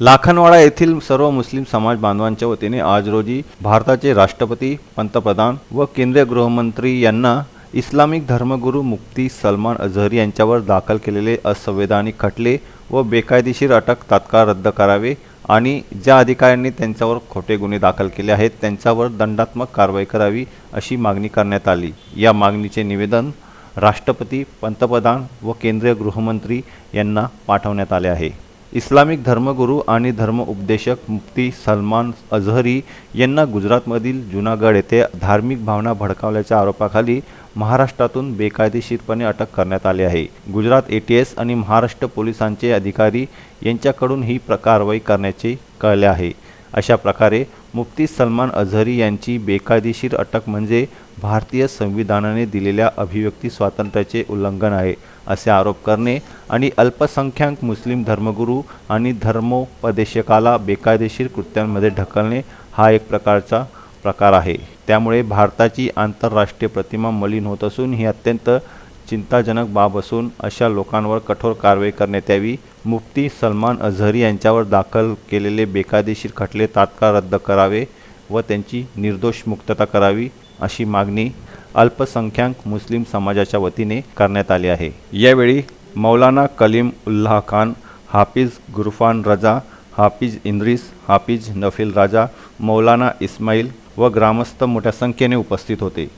लाखनवाडा येथील सर्व मुस्लिम समाज बांधवांच्या वतीने आज रोजी भारताचे राष्ट्रपती पंतप्रधान व केंद्रीय गृहमंत्री यांना इस्लामिक धर्मगुरू मुफ्ती सलमान अझहरी यांच्यावर दाखल केलेले असंवैधानिक खटले व बेकायदेशीर अटक तात्काळ रद्द करावे आणि ज्या अधिकाऱ्यांनी त्यांच्यावर खोटे गुन्हे दाखल केले आहेत त्यांच्यावर दंडात्मक कारवाई करावी अशी मागणी करण्यात आली. या मागणीचे निवेदन राष्ट्रपती पंतप्रधान व केंद्रीय गृहमंत्री यांना पाठवण्यात आले आहे. इस्लामिक धर्मगुरू आणि धर्म उपदेशक मुफ्ती सलमान अझहरी यांना गुजरातमधील जुनागड येथे धार्मिक भावना भडकावल्याच्या आरोपाखाली महाराष्ट्रातून बेकायदेशीरपणे अटक करण्यात आली आहे. गुजरात ए टी एस आणि महाराष्ट्र पोलिसांचे अधिकारी यांच्याकडून ही कारवाई करण्याचे कळले आहे. अशा प्रकारे मुफ्ती सलमान अझहरी यांची बेकायदेशीर अटक म्हणजे भारतीय संविधानाने दिलेल्या अभिव्यक्ती स्वातंत्र्याचे उल्लंघन आहे. असे आरोप करणे आणि अल्पसंख्याक मुस्लिम धर्मगुरू आणि धर्मोपदेशकाला बेकायदेशीर कृत्यांमध्ये ढकलणे हा एक प्रकारचा प्रकार आहे. त्यामुळे भारताची आंतरराष्ट्रीय प्रतिमा मलिन होत असून ही अत्यंत चिंताजनक बाब असून अशा लोकांवर कठोर कारवाई करण्यात यावी. मुफ्ती सलमान अझहरी यांच्यावर दाखल केलेले बेकायदेशीर खटले तात्काळ रद्द करावे व त्यांची निर्दोष मुक्तता करावी अशी मागणी अल्पसंख्याक मुस्लिम समाजाच्या वतीने करण्यात आले आहे. यावेळी मौलाना कलीम उल्लाह खान हाफिज गुरफान रजा हाफिज इंद्रिस हाफिज नफील राजा मौलाना इस्माईल व ग्रामस्थ मोठ्या संख्येने उपस्थित होते.